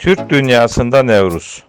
Türk dünyasında Nevruz.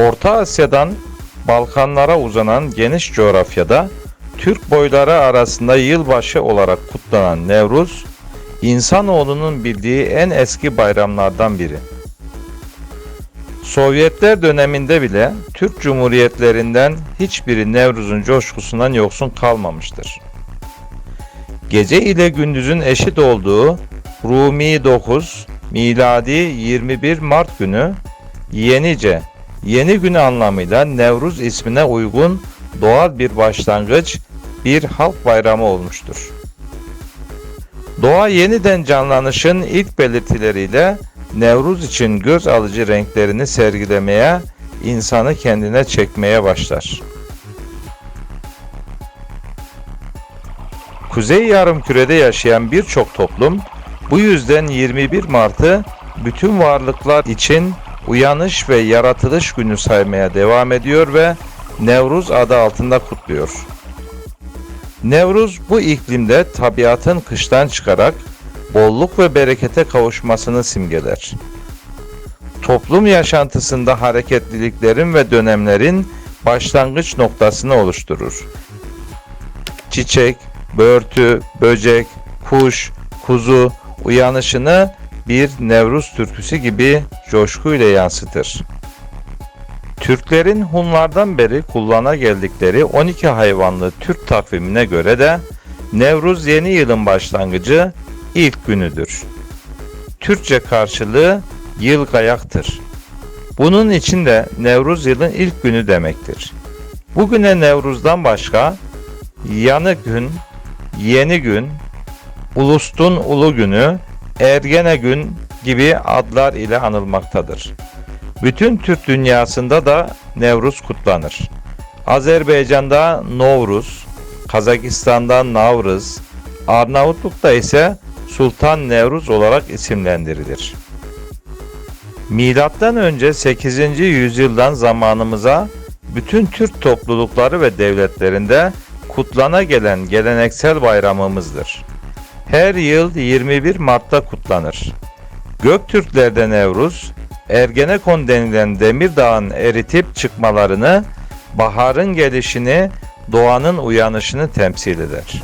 Orta Asya'dan Balkanlara uzanan geniş coğrafyada Türk boyları arasında yılbaşı olarak kutlanan Nevruz, insanoğlunun bildiği en eski bayramlardan biri. Sovyetler döneminde bile Türk Cumhuriyetlerinden hiçbiri Nevruz'un coşkusundan yoksun kalmamıştır. Gece ile gündüzün eşit olduğu Rumi 9, miladi 21 Mart günü Yenice Yeni gün anlamıyla Nevruz ismine uygun doğal bir başlangıç, bir halk bayramı olmuştur. Doğa yeniden canlanışın ilk belirtileriyle Nevruz için göz alıcı renklerini sergilemeye, insanı kendine çekmeye başlar. Kuzey yarımkürede yaşayan birçok toplum bu yüzden 21 Mart'ı bütün varlıklar için uyanış ve yaratılış günü saymaya devam ediyor ve Nevruz adı altında kutluyor. Nevruz bu iklimde tabiatın kıştan çıkarak bolluk ve berekete kavuşmasını simgeler. Toplum yaşantısında hareketliliklerin ve dönemlerin başlangıç noktasını oluşturur. Çiçek, börtü, böcek, kuş, kuzu uyanışını bir Nevruz türküsü gibi coşkuyla yansıtır. Türklerin Hunlardan beri kullana geldikleri 12 hayvanlı Türk takvimine göre de Nevruz yeni yılın başlangıcı ilk günüdür. Türkçe karşılığı yıl gayaktır. Bunun için de Nevruz yılın ilk günü demektir. Bugüne Nevruz'dan başka yanı gün, yeni gün, ulustun ulu günü, ergene gün gibi adlar ile anılmaktadır. Bütün Türk dünyasında da Nevruz kutlanır. Azerbaycan'da Novruz, Kazakistan'da Navruz, Arnavutluk'ta ise Sultan Nevruz olarak isimlendirilir. Milattan önce 8. yüzyıldan zamanımıza bütün Türk toplulukları ve devletlerinde kutlana gelen geleneksel bayramımızdır. Her yıl 21 Mart'ta kutlanır. Göktürklerde Nevruz, Ergenekon denilen demir dağın eritip çıkmalarını, baharın gelişini, doğanın uyanışını temsil eder.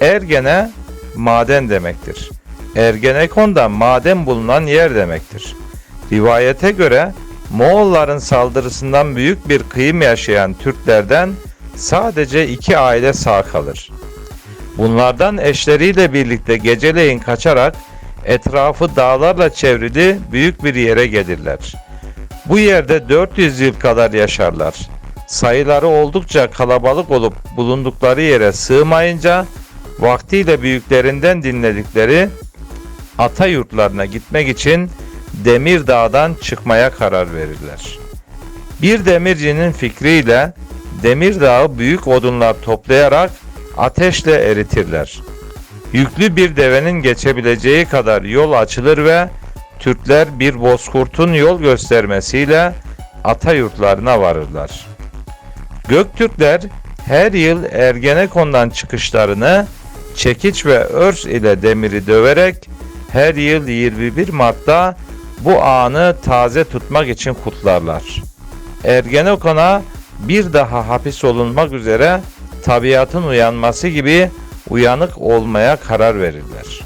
Ergene maden demektir. Ergenekon da maden bulunan yer demektir. Rivayete göre Moğolların saldırısından büyük bir kıyım yaşayan Türklerden sadece iki aile sağ kalır. Bunlardan eşleriyle birlikte geceleyin kaçarak etrafı dağlarla çevrili büyük bir yere gelirler. Bu yerde 400 yıl kadar yaşarlar. Sayıları oldukça kalabalık olup bulundukları yere sığmayınca vaktiyle büyüklerinden dinledikleri ata yurtlarına gitmek için Demir Dağ'dan çıkmaya karar verirler. Bir demircinin fikriyle Demir Dağı büyük odunlar toplayarak ateşle eritirler. Yüklü bir devenin geçebileceği kadar yol açılır ve Türkler bir bozkurtun yol göstermesiyle ata yurtlarına varırlar. Göktürkler her yıl Ergenekon'dan çıkışlarını çekiç ve örs ile demiri döverek her yıl 21 Mart'ta bu anı taze tutmak için kutlarlar. Ergenekon'a bir daha hapis olunmak üzere tabiatın uyanması gibi uyanık olmaya karar verirler.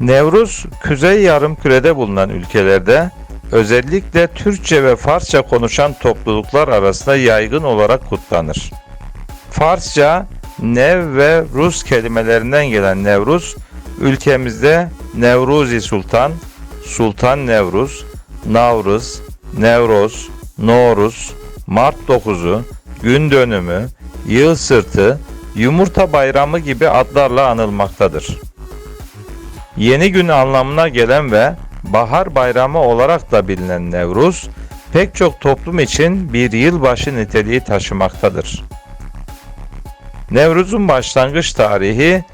Nevruz, Kuzey Yarımküre'de bulunan ülkelerde özellikle Türkçe ve Farsça konuşan topluluklar arasında yaygın olarak kutlanır. Farsça Nev ve Rus kelimelerinden gelen Nevruz, ülkemizde Nevruzi Sultan, Sultan Nevruz, Navruz, Nevroz, Noruz, Mart 9'u, gün dönümü, yıl sırtı, yumurta bayramı gibi adlarla anılmaktadır. Yeni gün anlamına gelen ve bahar bayramı olarak da bilinen Nevruz, pek çok toplum için bir yılbaşı niteliği taşımaktadır. Nevruz'un başlangıç tarihi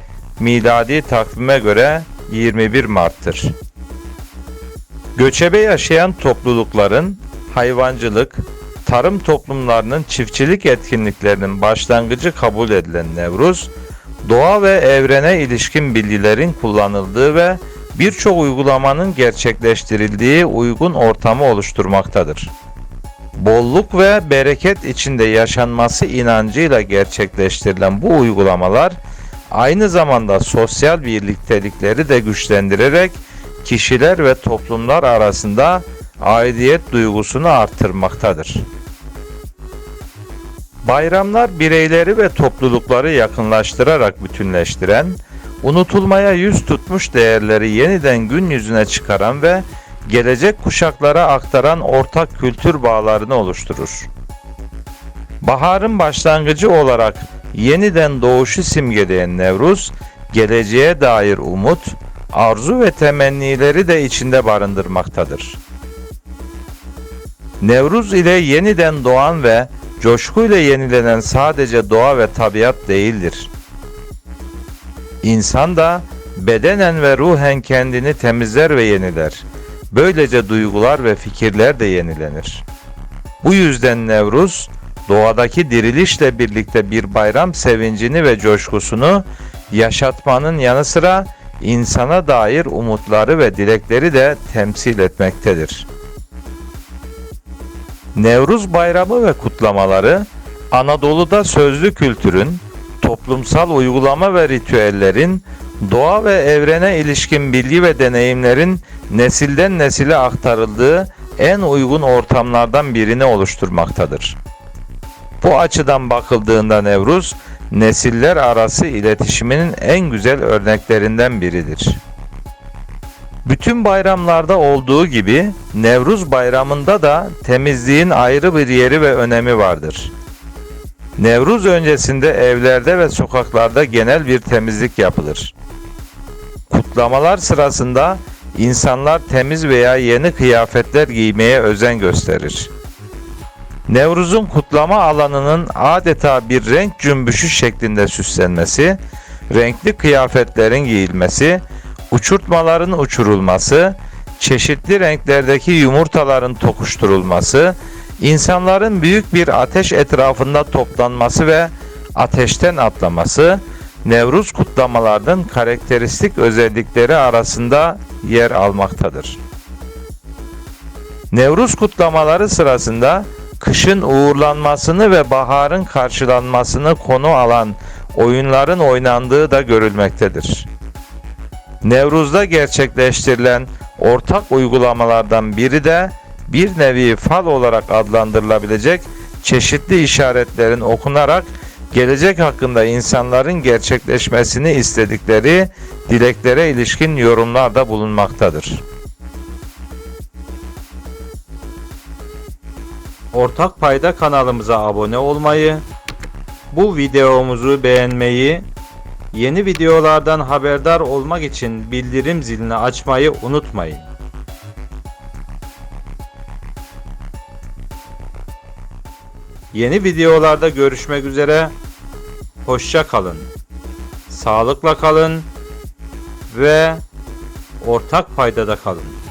miladi takvime göre 21 Mart'tır. Göçebe yaşayan toplulukların hayvancılık, tarım toplumlarının çiftçilik etkinliklerinin başlangıcı kabul edilen Nevruz, doğa ve evrene ilişkin bilgilerin kullanıldığı ve birçok uygulamanın gerçekleştirildiği uygun ortamı oluşturmaktadır. Bolluk ve bereket içinde yaşanması inancıyla gerçekleştirilen bu uygulamalar aynı zamanda sosyal birliktelikleri de güçlendirerek kişiler ve toplumlar arasında aidiyet duygusunu artırmaktadır. Bayramlar bireyleri ve toplulukları yakınlaştırarak bütünleştiren, unutulmaya yüz tutmuş değerleri yeniden gün yüzüne çıkaran ve gelecek kuşaklara aktaran ortak kültür bağlarını oluşturur. Baharın başlangıcı olarak yeniden doğuşu simgeleyen Nevruz, geleceğe dair umut, arzu ve temennileri de içinde barındırmaktadır. Nevruz ile yeniden doğan ve coşkuyla yenilenen sadece doğa ve tabiat değildir. İnsan da bedenen ve ruhen kendini temizler ve yeniler. Böylece duygular ve fikirler de yenilenir. Bu yüzden Nevruz, doğadaki dirilişle birlikte bir bayram sevincini ve coşkusunu yaşatmanın yanı sıra insana dair umutları ve dilekleri de temsil etmektedir. Nevruz bayramı ve kutlamaları Anadolu'da sözlü kültürün, toplumsal uygulama ve ritüellerin, doğa ve evrene ilişkin bilgi ve deneyimlerin nesilden nesile aktarıldığı en uygun ortamlardan birini oluşturmaktadır. Bu açıdan bakıldığında Nevruz, nesiller arası iletişiminin en güzel örneklerinden biridir. Bütün bayramlarda olduğu gibi Nevruz bayramında da temizliğin ayrı bir yeri ve önemi vardır. Nevruz öncesinde evlerde ve sokaklarda genel bir temizlik yapılır. Kutlamalar sırasında insanlar temiz veya yeni kıyafetler giymeye özen gösterir. Nevruz'un kutlama alanının adeta bir renk cümbüşü şeklinde süslenmesi, renkli kıyafetlerin giyilmesi, uçurtmaların uçurulması, çeşitli renklerdeki yumurtaların tokuşturulması, insanların büyük bir ateş etrafında toplanması ve ateşten atlaması, Nevruz kutlamalarının karakteristik özellikleri arasında yer almaktadır. Nevruz kutlamaları sırasında kışın uğurlanmasını ve baharın karşılanmasını konu alan oyunların oynandığı da görülmektedir. Nevruz'da gerçekleştirilen ortak uygulamalardan biri de bir nevi fal olarak adlandırılabilecek çeşitli işaretlerin okunarak gelecek hakkında insanların gerçekleşmesini istedikleri dileklere ilişkin yorumlarda bulunmaktadır. Ortak Payda kanalımıza abone olmayı, bu videomuzu beğenmeyi, yeni videolardan haberdar olmak için bildirim zilini açmayı unutmayın. Yeni videolarda görüşmek üzere. Hoşça kalın. Sağlıkla kalın ve ortak paydada kalın.